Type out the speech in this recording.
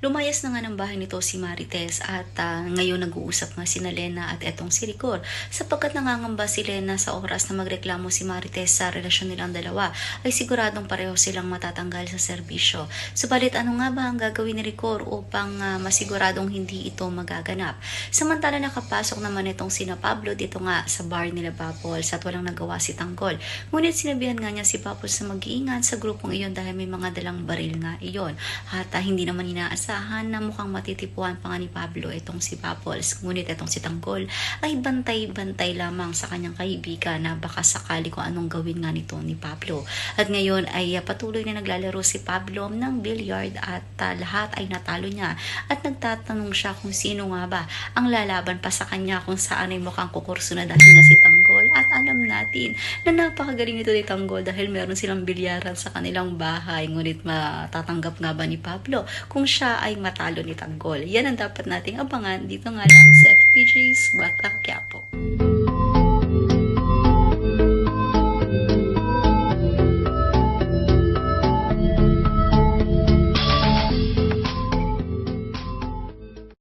Lumayas na nga ng bahay nito si Marites at ah, ngayon nag-uusap nga si Lena at etong si Ricor sapagkat nangangamba si Lena sa oras na magreklamo si Marites sa relasyon nilang dalawa ay siguradong pareho silang matatanggal sa serbisyo. Subalit ano nga ba ang gagawin ni Ricor upang ah, masiguradong hindi ito magaganap? Samantala nakapasok naman itong sina Pablo dito nga sa bar nila Bubbles at walang nagawa si Tanggol. Ngunit sinabihan nga niya si Bubbles na mag-iingat sa grupong iyon dahil may mga dalang baril nga iyon. At ah, hindi naman inaasahan na mukhang matitipuan pa nga ni Pablo itong si Bubbles. Ngunit itong si Tanggol ay bantay-bantay lamang sa kanyang kaibigan na baka sakali kung anong gawin nga nito ni Pablo. At ngayon ay ah, patuloy na naglalaro si Pablo ng billiard at ah, lahat ay natalo niya. At nagtatanong siya kung sino nga ba ang lalaban pa sa kanya kung saan ay mukhang kukurso na dahil nga si Tanggol. At alam natin na napakagaling ito ni Tanggol dahil meron silang bilyaran sa kanilang bahay. Ngunit matatanggap nga ba ni Pablo kung siya ay matalo ni Tanggol. Yan ang dapat nating abangan dito nga lang sa FPJ's Batang Quiapo.